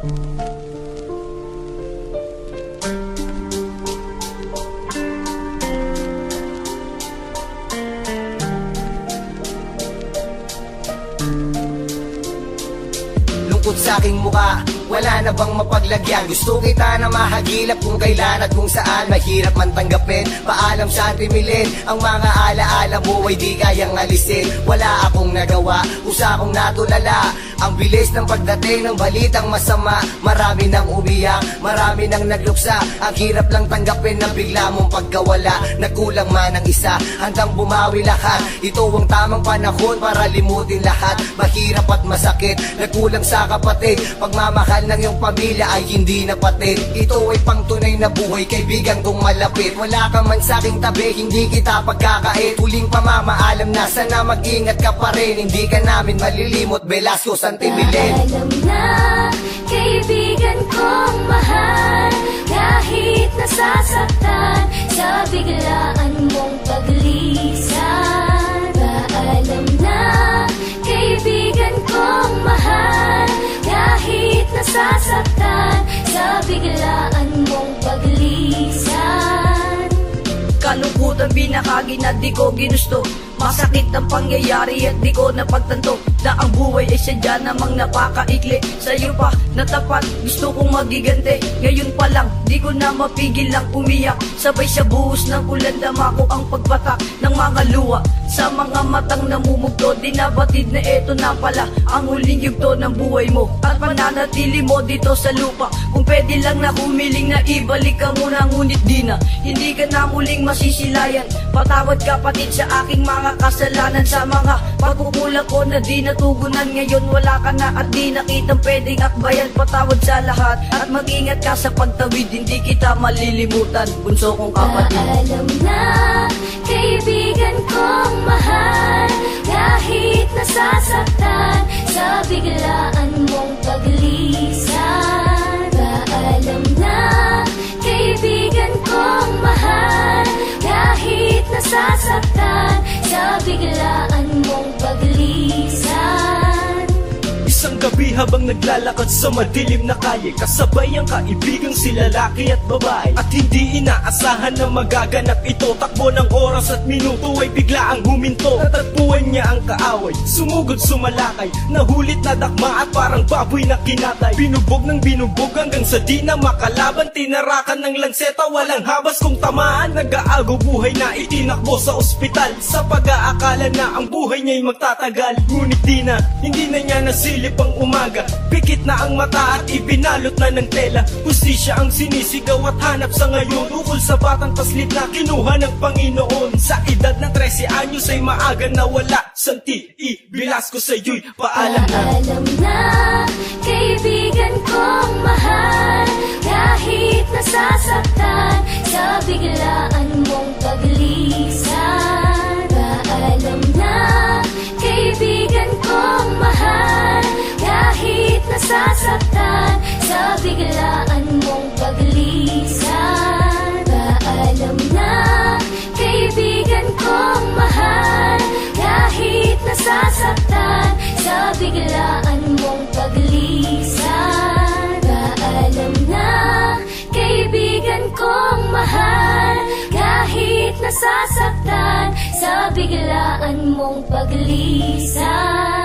Lungkot sa aking mukha. Wala na bang mapaglagyan? Gusto kita na mahagilap kung kailan at kung saan. Mahirap man tanggapin Paalam sa timilin Ang mga alaala mo ay di kayang alisin. Wala akong nagawa Usa akong natulala. Ang bilis ng pagdating ng balitang masama. Marami nang umiyak Marami nang nagluksa. Ang hirap lang tanggapin na bigla mong pagkawala. Nagkulang man ang isa Hanggang bumawi lahat. Ito ang tamang panahon para limutin lahat. Mahirap at masakit Nagkulang sa kapatid. Pagmamahal ng iyong pamilya ay hindi napatid Ito ay pangtunay na buhay Kaibigan kong malapit. Wala ka man sa aking tabi Hindi kita pagkakait. Huling pamamaalam na Sana mag-ingat ka pa rin. Hindi ka namin malilimot Velasco Santibilin Alam na, kaibigan kong mahal Kahit nasasaktan Sa biglaan mong paglisan. Paalam na, nasasaktan Sa biglaan mong paglisan. Kalungkutan binakagi na di ko ginusto Masakit ang pangyayari at di ko napagtanto Na ang buhay ay sadya namang napakaikli. Sa'yo pa natapat gusto kong magigante. Ngayon pa lang di ko na mapigil lang umiyak. Sabay sa buhos ng ulan dama ko ang pagbatak ng mga luwa Sa mga matang namumugto Di nabatid na eto na pala Ang huling yugto ng buhay mo. At pananatili mo dito sa lupa. Kung pwede lang na humiling na ibalik ka muna Ngunit di na. Hindi ka na muling masisilayan. Patawad kapatid sa aking mga kasalanan Sa mga pagkukulang ko na di natugunan. Ngayon wala ka na at di nakitang pwedeng akbayan. Patawad sa lahat at mag-ingat ka sa pagtawid. Hindi kita malilimutan Bunso kong kapatid. Alam na, kaibigan kong mahal. Kahit nasasaktan biglaan mong paglisan gabi habang naglalakad sa madilim na kalye Kasabay ang kaibigang si lalaki at babae. At hindi inaasahan na magaganap ito. Takbo ng oras at minuto ay bigla ang huminto. Natagpuan niya ang kaaway, sumugod sumalakay. Nahulit na dakma at parang baboy na kinatay. Binubog ng binubog hanggang sa di na makalaban. Tinarakan ng lanseta, walang habas kung tamaan. Nag-aago buhay na itinakbo sa ospital. Sa pag-aakala na ang buhay niya'y magtatagal. Ngunit di na, hindi na niya nasilip ang umaga Pikit na ang mata at ibinalot na ng tela. Hustisya ang sinisigaw at hanap sa ngayon. Ukol sa batang paslit na kinuha ng Panginoon. Sa edad na 13 anyos ay maaga nawala Santi, i, bilas ko sa iyo'y paalam na. Alam na, kaibigan kong mahal. Kahit nasasaktan Sa biglaan mong paglisan. Paalam na, biglaan mong paglisan. Paalam na, kaibigan kong mahal. Kahit nasasaktan Sa biglaan mong paglisan. Paalam na, kaibigan kong mahal. Kahit nasasaktan Sa biglaan mong paglisan